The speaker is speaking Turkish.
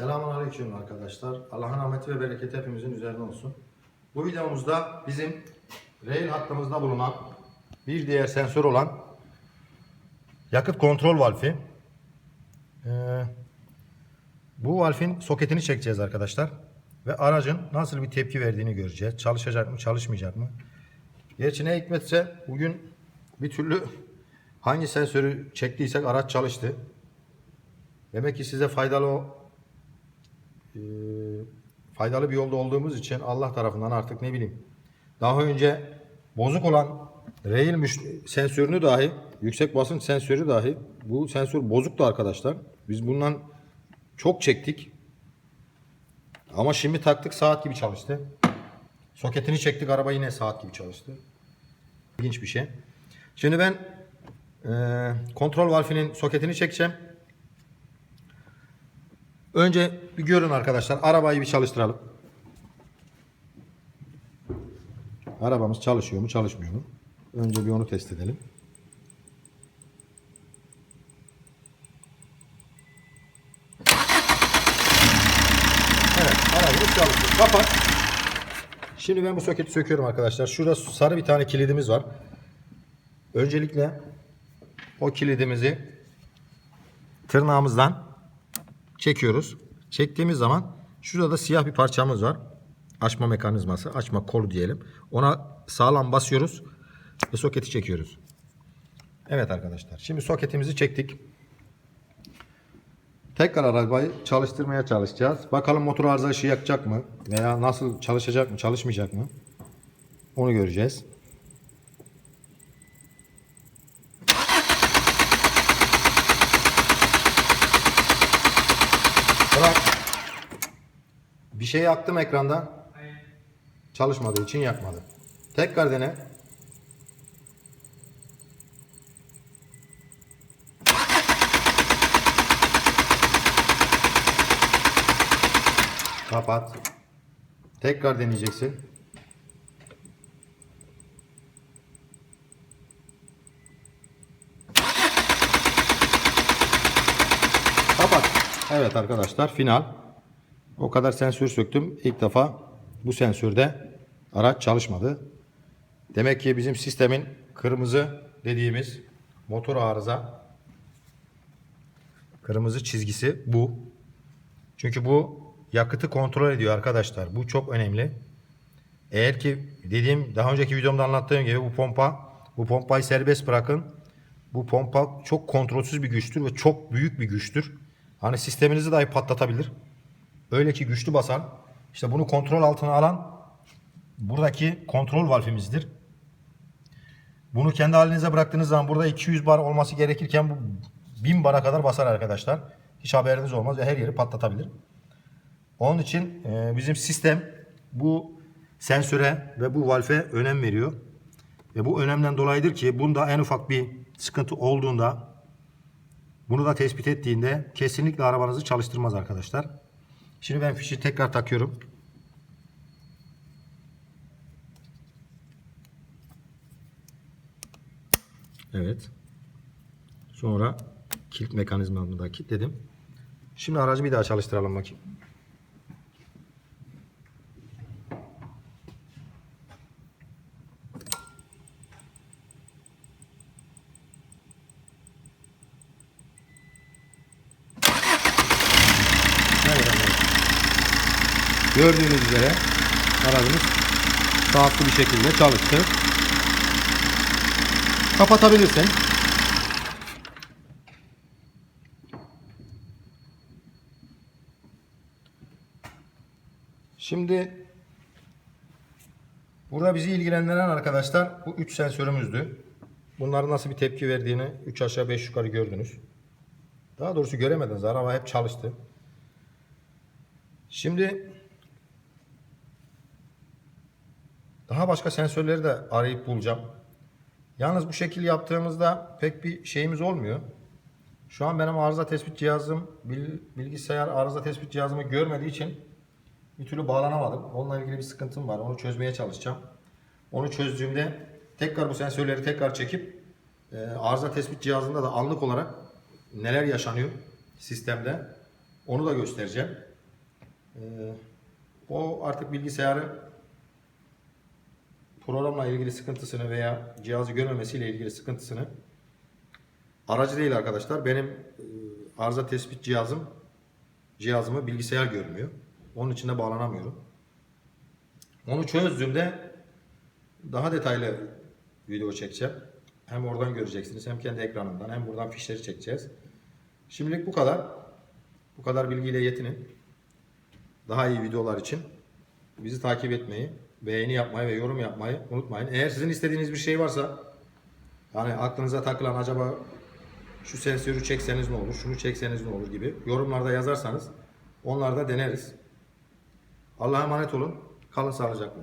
Selamun Aleyküm arkadaşlar. Allah'ın rahmeti ve bereketi hepimizin üzerine olsun. Bu videomuzda bizim rail hattımızda bulunan bir diğer sensör olan yakıt kontrol valfi. Ee, bu valfin soketini çekeceğiz arkadaşlar. Ve aracın nasıl bir tepki verdiğini göreceğiz. Çalışacak mı, çalışmayacak mı? Gerçi ne hikmetse bugün bir türlü hangi sensörü çektiysek araç çalıştı. Demek ki size faydalı o e, faydalı bir yolda olduğumuz için Allah tarafından artık ne bileyim daha önce bozuk olan rail sensörünü dahi yüksek basınç sensörü dahi bu sensör bozuktu arkadaşlar. Biz bundan çok çektik. Ama şimdi taktık saat gibi çalıştı. Soketini çektik araba yine saat gibi çalıştı. İlginç bir şey. Şimdi ben e, kontrol valfinin soketini çekeceğim. Önce bir görün arkadaşlar. Arabayı bir çalıştıralım. Arabamız çalışıyor mu çalışmıyor mu? Önce bir onu test edelim. Evet arabamız çalışıyor. Kapat. Şimdi ben bu soketi söküyorum arkadaşlar. Şurada sarı bir tane kilidimiz var. Öncelikle o kilidimizi tırnağımızdan çekiyoruz. Çektiğimiz zaman şurada da siyah bir parçamız var. Açma mekanizması, açma kolu diyelim. Ona sağlam basıyoruz ve soketi çekiyoruz. Evet arkadaşlar. Şimdi soketimizi çektik. Tekrar arabayı çalıştırmaya çalışacağız. Bakalım motor arıza ışığı yakacak mı? Veya nasıl çalışacak mı, çalışmayacak mı? Onu göreceğiz. Bırak. Bir şey yaktım ekranda. Çalışmadığı için yakmadı. Tekrar dene. Kapat. Tekrar deneyeceksin. Kapat. Evet arkadaşlar final. O kadar sensör söktüm. İlk defa bu sensörde araç çalışmadı. Demek ki bizim sistemin kırmızı dediğimiz motor arıza kırmızı çizgisi bu. Çünkü bu yakıtı kontrol ediyor arkadaşlar. Bu çok önemli. Eğer ki dediğim daha önceki videomda anlattığım gibi bu pompa bu pompayı serbest bırakın. Bu pompa çok kontrolsüz bir güçtür ve çok büyük bir güçtür. Hani sisteminizi dahi patlatabilir. Öyle ki güçlü basan işte bunu kontrol altına alan buradaki kontrol valfimizdir. Bunu kendi halinize bıraktığınız zaman burada 200 bar olması gerekirken bu 1000 bara kadar basar arkadaşlar. Hiç haberiniz olmaz ve her yeri patlatabilir. Onun için e, bizim sistem bu sensöre ve bu valfe önem veriyor. Ve bu önemden dolayıdır ki bunda en ufak bir sıkıntı olduğunda bunu da tespit ettiğinde kesinlikle arabanızı çalıştırmaz arkadaşlar. Şimdi ben fişi tekrar takıyorum. Evet. Sonra kilit mekanizmamı da kilitledim. Şimdi aracı bir daha çalıştıralım bakayım. Evet arkadaşlar. Gördüğünüz üzere aracımız sağlıklı bir şekilde çalıştı. Kapatabilirsin. Şimdi burada bizi ilgilendiren arkadaşlar bu 3 sensörümüzdü. Bunların nasıl bir tepki verdiğini 3 aşağı 5 yukarı gördünüz. Daha doğrusu göremediniz. Araba hep çalıştı. Şimdi daha başka sensörleri de arayıp bulacağım. Yalnız bu şekil yaptığımızda pek bir şeyimiz olmuyor. Şu an benim arıza tespit cihazım bil- bilgisayar arıza tespit cihazımı görmediği için bir türlü bağlanamadım. Onunla ilgili bir sıkıntım var. Onu çözmeye çalışacağım. Onu çözdüğümde tekrar bu sensörleri tekrar çekip e, arıza tespit cihazında da anlık olarak neler yaşanıyor sistemde onu da göstereceğim. Ee, o artık bilgisayarı programla ilgili sıkıntısını veya cihazı görmemesiyle ilgili sıkıntısını aracı değil arkadaşlar. Benim e, arıza tespit cihazım cihazımı bilgisayar görmüyor. Onun içinde bağlanamıyorum. Onu çözdüğümde daha detaylı video çekeceğim. Hem oradan göreceksiniz hem kendi ekranımdan hem buradan fişleri çekeceğiz. Şimdilik bu kadar. Bu kadar bilgiyle yetinin. Daha iyi videolar için bizi takip etmeyi, beğeni yapmayı ve yorum yapmayı unutmayın. Eğer sizin istediğiniz bir şey varsa yani aklınıza takılan acaba şu sensörü çekseniz ne olur, şunu çekseniz ne olur gibi yorumlarda yazarsanız onlarda deneriz. Allah'a emanet olun. Kalın sağlıcakla.